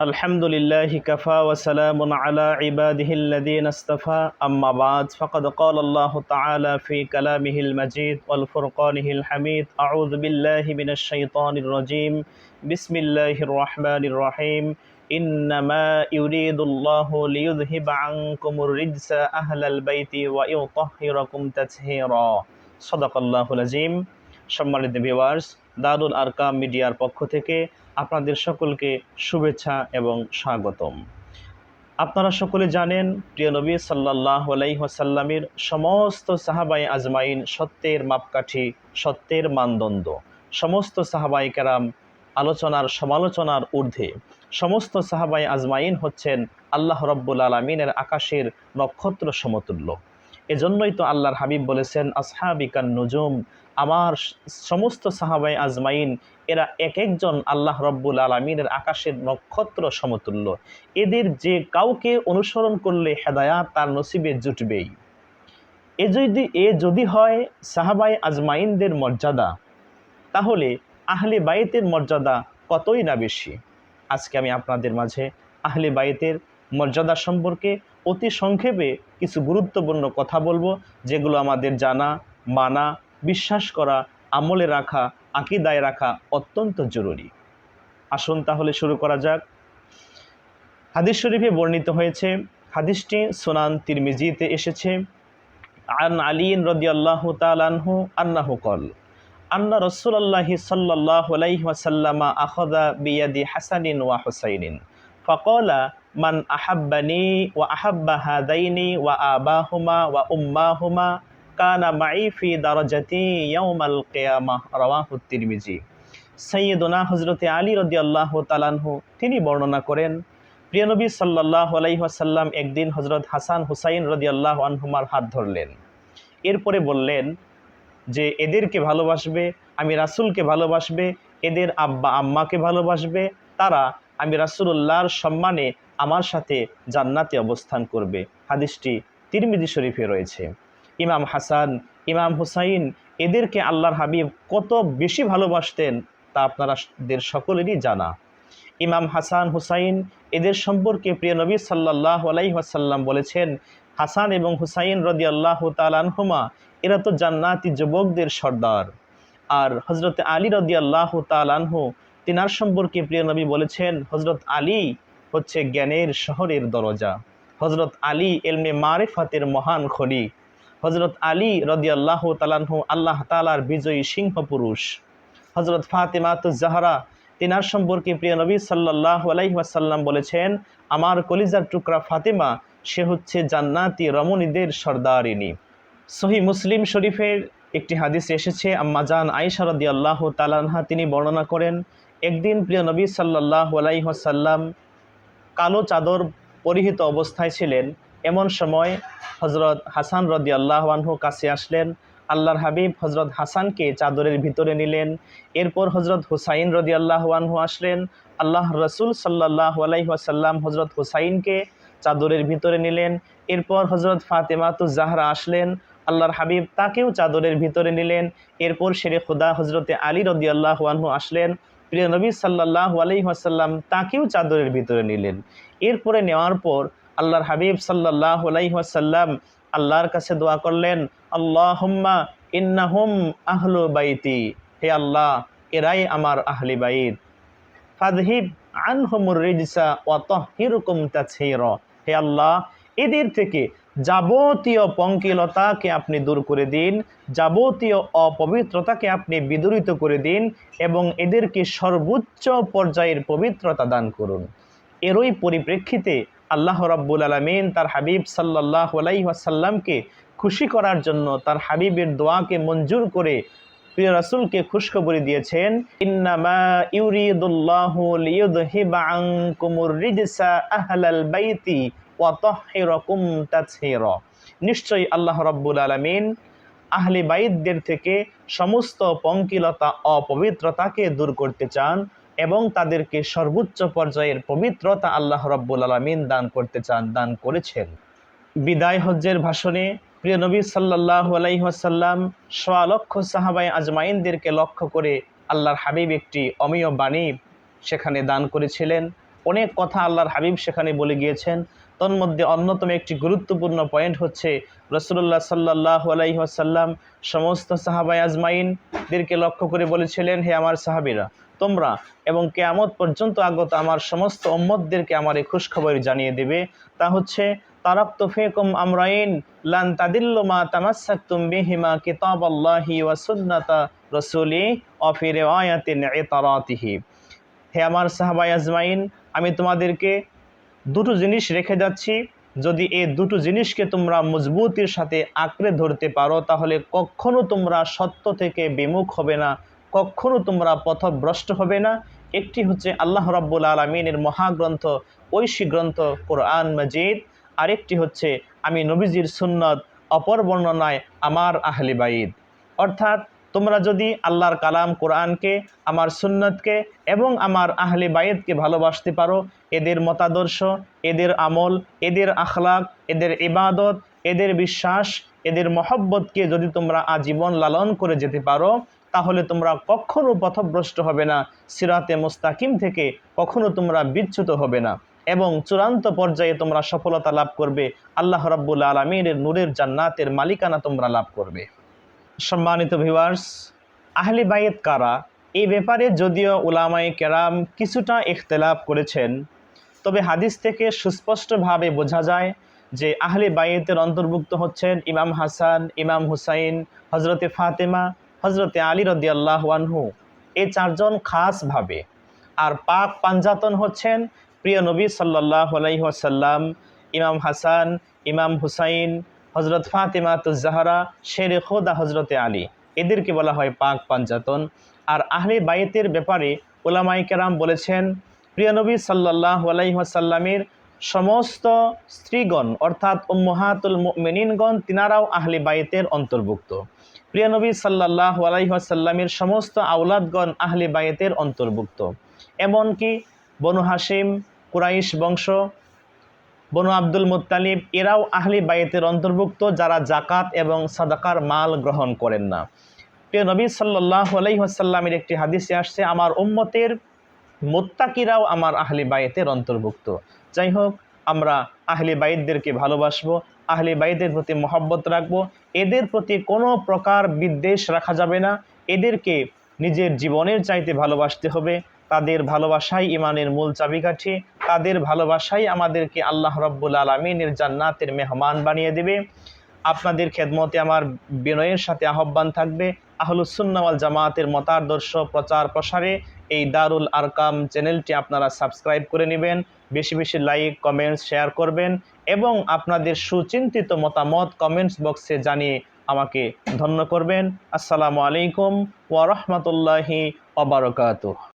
الحمد لله كفى وسلام على عباده الذين اصطفى أما بعد فقد قال الله تعالى في كلامه المجيد والفرقانه الحميد أعوذ بالله من الشيطان الرجيم بسم الله الرحمن الرحيم إنما يريد الله ليذهب عنكم الرجس أهل البيت ويطهركم تطهيرا صدق الله العظيم সম্মানিত ভিউয়ার্স দারুল আরকাম মিডিয়ার পক্ষ থেকে আপনাদের সকলকে শুভেচ্ছা এবং স্বাগতম। আপনারা সকলে জানেন, প্রিয় নবী সাল্লাহ আলাইসাল্লামের সমস্ত সাহাবাই আজমাইন সত্যের মাপকাঠি, সত্যের মানদণ্ড, সমস্ত সাহাবাই কেরাম আলোচনার সমালোচনার ঊর্ধ্বে, সমস্ত সাহাবাই আজমাইন হচ্ছেন আল্লাহ রব্বুল আলমিনের আকাশের নক্ষত্র সমতুল্য। এজন্যই তো আল্লাহর হাবিব বলেছেন, আসহাবিকান নজুম আমার সমস্ত সাহাবাই আজমাইন, এরা এক একজন আল্লাহ রব্বুল আলমিনের আকাশের নক্ষত্র সমতুল্য। এদের যে কাউকে অনুসরণ করলে হেদায়াত তার নসিবে জুটবেই। এ যদি এ যদি হয় সাহাবাই আজমাইনদের মর্যাদা, তাহলে আহলে বাইতের মর্যাদা কতই না বেশি? আজকে আমি আপনাদের মাঝে আহলে বাইতের মর্যাদা সম্পর্কে অতি সংক্ষেপে কিছু গুরুত্বপূর্ণ কথা বলব, যেগুলো আমাদের জানা, মানা, বিশ্বাস করা, আমলে রাখা, আকিদায় রাখা অত্যন্ত জরুরি। আসুন তাহলে শুরু করা যাক। হাদিস শরীফে বর্ণিত হয়েছে, হাদিসটি সোনান তিরমিজিতে এসেছে, আন আলিন আল্লাহ তালানহু আন্নাহু কল আন্না রসুল্লাহি সাল্লাহ আলাইহি ওয়াসাল্লামা বিয়াদি হাসানিন ওয়া হুসাইনিন ফকলা মান আহাব্বানি ওয়া আহাব্বা হাদাইনি ওয়া আবাহুমা ওয়া উম্মাহুমা কানা মাই ফি দারাজাতি ইয়াউমাল কিয়ামাহ রাওয়াহু তিরমিজি। সৈয়দনা হজরতে আলী রদি আল্লাহ তালানহু তিনি বর্ণনা করেন, প্রিয় নবী সাল্লাহ আলাইসাল্লাম একদিন হজরত হাসান হুসাইন রদি আল্লাহ আনহুমার হাত ধরলেন। এরপরে বললেন যে, এদেরকে ভালোবাসবে, আমি রাসুলকে ভালোবাসবে, এদের আব্বা আম্মাকে ভালোবাসবে, তারা আমি রাসুলুল্লাহর সম্মানে আমার সাথে জান্নাতে অবস্থান করবে। হাদিসটি তিরমিদি শরীফে রয়েছে। ইমাম হাসান, ইমাম হুসাইন এদেরকে আল্লাহর হাবিব কত বেশি ভালোবাসতেন তা আপনারাদের সকলেরই জানা। ইমাম হাসান, হুসাইন এদের সম্পর্কে প্রিয় নবী সাল্লাহ আলাইসাল্লাম বলেছেন, হাসান এবং হুসাইন রদি আল্লাহ তালানহুমা এরা তো জান্নাতি যুবকদের সর্দার। আর হজরত আলী রদি আল্লাহ তালানহু তিনার সম্পর্কে প্রিয় নবী বলেছেন হজরত আলী হচ্ছে জ্ঞানের শহরের দরজা। হজরত আলী এলমে মারেফাতের মহান খলি হজরত আলী রদি আল্লাহ তালানহু আল্লাহ তালার বিজয়ী সিংহ পুরুষ হজরত ফাতেমাত জাহারা, তিনার সম্পর্কে প্রিয় নবী সাল্লাহ আলাইসাল্লাম বলেছেন, আমার কলিজার টুকরা ফাতেমা, সে হচ্ছে জান্নাতি রমণীদের সর্দারিনী। সহি মুসলিম শরীফের একটি হাদিস এসেছে আম্মাজান আইসা রদি আল্লাহ তালানহা তিনি বর্ণনা করেন, একদিন প্রিয় নবী সাল্লাহ আলাইসাল্লাম কালো চাদর পরিহিত অবস্থায় ছিলেন। এমন সময় হজরত হাসান রদি আল্লাহানহু কাছে আসলেন। আল্লাহর হাবিব হজরত হাসানকে চাদরের ভিতরে নিলেন। এরপর হজরত হুসাইন রদি আল্লাহানহু আসলেন। আল্লাহ রসুল সাল্লাহ আলাইসাল্লাম হজরত হুসাইনকে চাদরের ভিতরে নিলেন। এরপর হজরত ফাতেমাতু জাহরা আসলেন। আল্লাহর হাবিব তাকেও চাদরের ভিতরে নিলেন। এরপর শেরে খুদা হজরতে আলী রদি আল্লাহানহু আসলেন। প্রিয় নবী সাল্লাহ আলাইসাল্লাম তাকেও চাদরের ভিতরে নিলেন। এরপরে নেওয়ার পর আল্লাহর হাবিব সাল্লাহ আলাইসাল্লাম আল্লাহর কাছে দোয়া করলেন আল্লাহ আল্লাহম্মা ইন্নাহুম আহলু বাইতি, হে আল্লাহ, এরাই আমার আহলি বাইত। ফাদহিব আনহুমুর রিজসা ওয়াত হিরুকুম তাছহির, হে আল্লাহ, এদের থেকে যাবতীয় পঙ্কিলতাকে আপনি দূর করে দিন, যাবতীয় অপবিত্রতাকে আপনি বিদূরিত করে দিন এবং এদেরকে সর্বোচ্চ পর্যায়ের পবিত্রতা দান করুন। এরই পরিপ্রেক্ষিতে আল্লাহ রাব্বুল আলমিন তার হাবিব সাল্লাহ আলাইসাল্লামকে খুশি করার জন্য তার হাবিবের দোয়াকে মঞ্জুর করে প্রিয় রাসুলকে খুশখবরি দিয়েছেন ইউরিদুল্লাহু আহলাল বাইতি ওয়া তাহহিরাকুম তাতহীরা নিশ্চয়ই আল্লাহ রাব্বুল আলামিন আহলে বাইতদের থেকে সমস্ত পঙ্কিলতা, অপবিত্রতাকে দূর করতে চান এবং তাদেরকে সর্বোচ্চ পর্যায়ের পবিত্রতা আল্লাহ রব্বুল আলমিন দান করতে চান, দান করেছেন। বিদায় হজ্জের ভাষণে প্রিয় নবী সাল্লাহ আলাইসাল্লাম সোয়া লক্ষ সাহাবাই আজমাইনদেরকে লক্ষ্য করে আল্লাহর হাবিব একটি অমীয় বাণী সেখানে দান করেছিলেন। অনেক কথা আল্লাহর হাবিব সেখানে বলে গিয়েছেন। তন্মধ্যে অন্যতম একটি গুরুত্বপূর্ণ পয়েন্ট হচ্ছে রসুল্লাহ সাল্লাহ আলাইসাল্লাম সমস্ত সাহাবাই আজমাইনদেরকে লক্ষ্য করে বলেছিলেন, হে আমার সাহাবিরা, তোমরা এবং কেয়ামত পর্যন্ত আগত আমার সমস্ত উম্মতদেরকে আমার এই খুশখবর জানিয়ে দেবে। তা হচ্ছে তারাক তোফেকুম আমরাইন লান তাদিল্লু মা তামাসাক্তুম বিহিমা কিতাব আল্লাহি ওয়া সুন্নাতা রসুলি অফি রিওয়ায়াতিন ইতারাতিহি। হে আমার সাহাবাই আজমাইন, আমি তোমাদেরকে দুটো জিনিস রেখে যাচ্ছি। যদি এই দুটো জিনিসকে তোমরা মজবুতির সাথে আঁকড়ে ধরতে পারো, তাহলে কখনো তোমরা সত্য থেকে বিমুখ হবে না, কখনো তোমরা পথভ্রষ্ট হবে না। একটি হচ্ছে আল্লাহ রাব্বুল আলমিনের মহাগ্রন্থ, ঐশী গ্রন্থ, কোরআন মজিদ। আরেকটি হচ্ছে, আমি নবীজির সুন্নত, অপর বর্ণনায় আমার আহলি বাইদ অর্থাৎ তোমরা যদি আল্লাহর কালাম কোরআনকে, আমার সুন্নতকে এবং আমার আহলে বায়েদকে ভালোবাসতে পারো, এদের মতাদর্শ, এদের আমল, এদের আখলাক, এদের ইবাদত, এদের বিশ্বাস, এদের মহব্বতকে যদি তোমরা আজীবন লালন করে যেতে পারো, তাহলে তোমরা কখনো পথভ্রষ্ট হবে না, সিরাতে মুস্তাকিম থেকে কখনো তোমরা বিচ্যুত হবে না এবং চূড়ান্ত পর্যায়ে তোমরা সফলতা লাভ করবে। আল্লাহ রাব্বুল আলমিনের নূরের জান্নাতের মালিকানা তোমরা লাভ করবে। সম্মানিত ভিউয়ার্স আহলি বাইত কারা? এই ব্যাপারে যদিও উলামাই কেরাম কিছুটা ইখতলাফ করেছেন, তবে হাদিস থেকে সুস্পষ্টভাবে বোঝা যায় যে আহলি বাইতের অন্তর্ভুক্ত হচ্ছেন ইমাম হাসান, ইমাম হুসাইন হজরতে ফাতেমা হজরতে আলী রদি আল্লাহ আনহু। এই চারজন খাসভাবে। আর পাক পাঞ্জাতন হচ্ছেন প্রিয় নবী সাল্লাহ আলাইসাল্লাম ইমাম হাসান, ইমাম হুসাইন হজরত ফাতেমা তুজাহারা শের খোদা হজরতে আলী। এদেরকে বলা হয় পাক পাঞ্জাতন। আর আহলে বাইতের ব্যাপারে ওলামাই কেরাম বলেছেন, প্রিয় নবী সাল্লাহ আলাইসাল্লামের সমস্ত স্ত্রীগণ, অর্থাৎ উম্মহাতুল মেনিনগণ তিনারাও আহলে বাইতের অন্তর্ভুক্ত। প্রিয় নবী সাল্লাহ আলাইসাল্লামের সমস্ত আউলাদগণ আহলে বাইতের অন্তর্ভুক্ত। এমনকি বনু হাসিম কুরাইশ বংশ বনু আব্দুল মুতালিব এরাও আহলি বাইতের অন্তর্ভুক্ত যারা জাকাত এবং সাদাকার মাল গ্রহণ করেন না। প্রিয় নবী সাল্লাহ আলাইসাল্লামের একটি হাদিসে আসছে, আমার উম্মতের মোত্তাকিরাও আমার আহলি বাইতের অন্তর্ভুক্ত। যাই হোক, আমরা আহলি বাইদদেরকে ভালোবাসবো, আহলি বাইদের প্রতি মহব্বত রাখব। এদের প্রতি কোনো প্রকার বিদ্বেষ রাখা যাবে না। এদেরকে নিজের জীবনের চাইতে ভালোবাসতে হবে। তাদের ভালোবাসাই ইমানের মূল চাবিকাঠি। তাদের ভালোবাসাই আমাদেরকে আল্লাহ রব্বুল আলমিনের জান্নাতের মেহমান বানিয়ে দেবে। আপনাদের খেদমতে আমার বিনয়ের সাথে আহ্বান থাকবে। আহলুসুন্নাওয়াল জামাতের মতাদর্শ প্রচার প্রসারে এই দারুল আরকাম চ্যানেলটি আপনারা সাবস্ক্রাইব করে নেবেন। বেশি বেশি লাইক, কমেন্টস, শেয়ার করবেন এবং আপনাদের সুচিন্তিত মতামত কমেন্টস বক্সে জানিয়ে আমাকে ধন্য করবেন। আসসালামু আলাইকুম ওয়া রাহমাতুল্লাহি ওয়া বারাকাতুহু।